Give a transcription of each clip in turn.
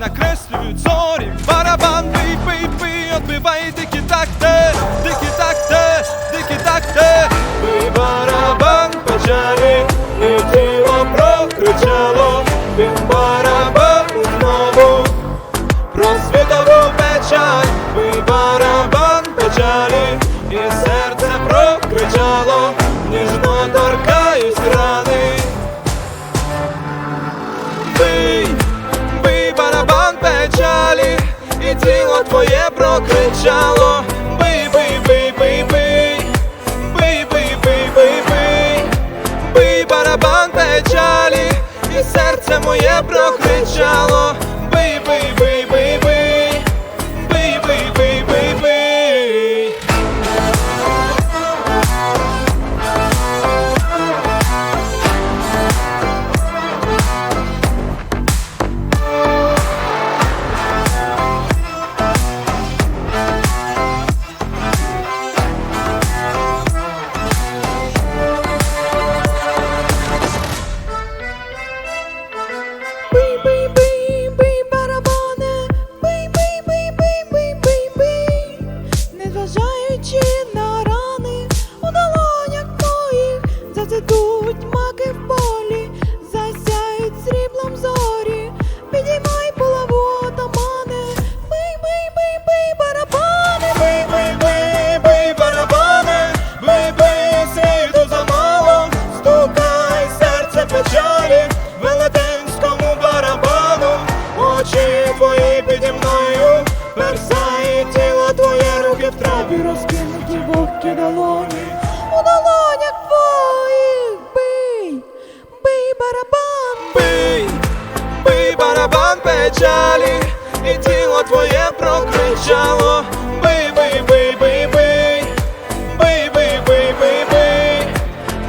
накреслюють зорі. Барабан, бий, бий, бий, отбивай дикі такти, дикі такти, дикі такти. Бий барабан печалі, і тіло прокричало, він барабан знову про світову печаль, бий барабан печалі. І твоє прокричало. Бий, бий, бий, бий, бий, бий, бий, бий, бий, бий, бий барабан печалі, і серце моє прокричало. вогкі долоні, у долонях твоїх бий, бий барабан, бий, бий барабан печалі, і тіло твоє прокричало. Бий, бий, бий, бий, бий, бий, бий, бий, бий, бий,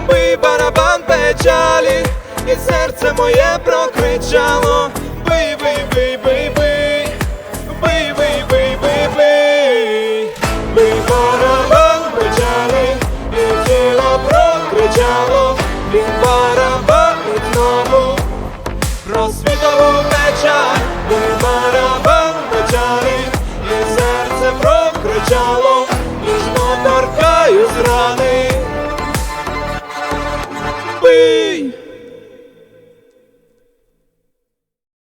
бий барабан печалі, і серце моє прокричало. Бий, бий. начало, ніжно торкаю з рани.